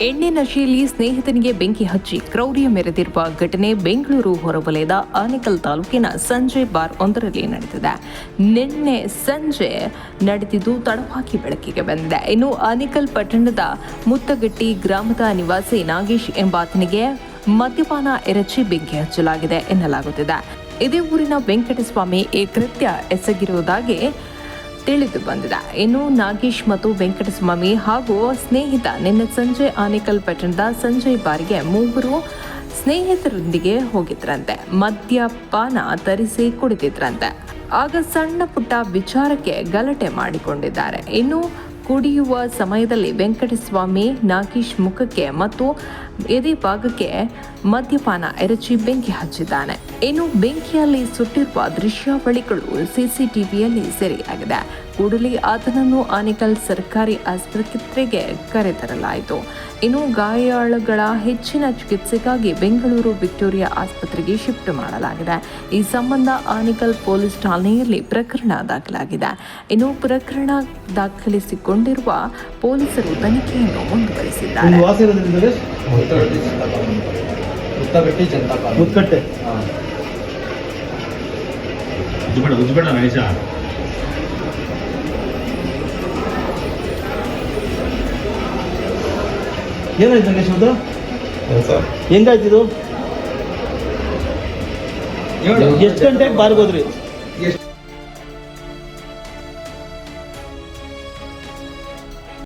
ಎಣ್ಣೆ ನಶೆಯಲ್ಲಿ ಸ್ನೇಹಿತನಿಗೆ ಬೆಂಕಿ ಹಚ್ಚಿ ಕ್ರೌರ್ಯ ಮೆರೆದಿರುವ ಘಟನೆ ಬೆಂಗಳೂರು ಹೊರವಲಯದ ಆನೇಕಲ್ ತಾಲೂಕಿನ ಸಂಜೆ ಬಾರ್ ಒಂದರಲ್ಲಿ ನಡೆದಿದೆ. ನಿನ್ನೆ ಸಂಜೆ ನಡೆದಿದ್ದು ತಡವಾಗಿ ಬೆಳಕಿಗೆ ಬಂದಿದೆ. ಇನ್ನು ಆನೇಕಲ್ ಪಟ್ಟಣದ ಮುತ್ತಗಟ್ಟಿ ಗ್ರಾಮದ ನಿವಾಸಿ ನಾಗೇಶ್ ಎಂಬಾತನಿಗೆ ಮದ್ಯಪಾನ ಎರಚಿ ಬೆಂಕಿ ಹಚ್ಚಲಾಗಿದೆ ಎನ್ನಲಾಗುತ್ತಿದೆ. ಇದೇ ಊರಿನ ವೆಂಕಟಸ್ವಾಮಿ ಈ ಕೃತ್ಯ ಎಸಗಿರುವುದಾಗಿ ತಿಳಿದು ಬಂದಿದೆ. ಇನ್ನು ನಾಗೇಶ್ ಮತ್ತು ವೆಂಕಟಸ್ವಾಮಿ ಹಾಗೂ ಸ್ನೇಹಿತ ನಿನ್ನೆ ಸಂಜೆ ಆನೇಕಲ್ ಪಟ್ಟಣದ ಸಂಜಯ್ ಬಾರಿಗೆ ಮೂವರು ಸ್ನೇಹಿತರೊಂದಿಗೆ ಹೋಗಿದ್ರಂತೆ. ಮದ್ಯಪಾನ ತರಿಸಿ ಕುಡಿದಿದ್ರಂತೆ. ಆಗ ಸಣ್ಣ ಪುಟ್ಟ ವಿಚಾರಕ್ಕೆ ಗಲಾಟೆ ಮಾಡಿಕೊಂಡಿದ್ದಾರೆ. ಇನ್ನು ಕುಡಿಯುವ ಸಮಯದಲ್ಲಿ ವೆಂಕಟಸ್ವಾಮಿ ನಾಗೇಶ್ ಮುಖಕ್ಕೆ ಮತ್ತು ಎದೆ ಭಾಗಕ್ಕೆ ಮದ್ಯಪಾನ ಎರಚಿ ಬೆಂಕಿ ಹಚ್ಚಿದ್ದಾನೆ. ಇನ್ನು ಬೆಂಕಿಯಲ್ಲಿ ಸುಟ್ಟಿರುವ ದೃಶ್ಯಾವಳಿಗಳು ಸಿಸಿಟಿವಿಯಲ್ಲಿ ಸೆರೆಯಾಗಿದೆ. ಕೂಡಲೇ ಆತನನ್ನು ಆನೇಕಲ್ ಸರ್ಕಾರಿ ಆಸ್ಪತ್ರೆಗೆ ಕರೆತರಲಾಯಿತು. ಇನ್ನು ಗಾಯಾಳುಗಳ ಹೆಚ್ಚಿನ ಚಿಕಿತ್ಸೆಗಾಗಿ ಬೆಂಗಳೂರು ವಿಕ್ಟೋರಿಯಾ ಆಸ್ಪತ್ರೆಗೆ ಶಿಫ್ಟ್ ಮಾಡಲಾಗಿದೆ. ಈ ಸಂಬಂಧ ಆನೇಕಲ್ ಪೊಲೀಸ್ ಠಾಣೆಯಲ್ಲಿ ಪ್ರಕರಣ ದಾಖಲಾಗಿದೆ. ಇನ್ನು ಪ್ರಕರಣ ದಾಖಲಿಸಿಕೊಂಡಿರುವ ಪೊಲೀಸರು ತನಿಖೆಯನ್ನು ಮುಂದುವರಿಸಿದ್ದಾರೆ. ಉಜ್ಬೇಡ ಉಜ್ಬೇಡ ನೈಜ ಏನಾಯ್ತು ಗಣೇಶ್ ಅದು? ಹೆಂಗಾಯ್ತಿದು ಎಷ್ಟು ಗಂಟೆಗೆ ಬಾರ್ಬೋದ್ರಿ ಹೋದ್ರಿ? ಎಷ್ಟು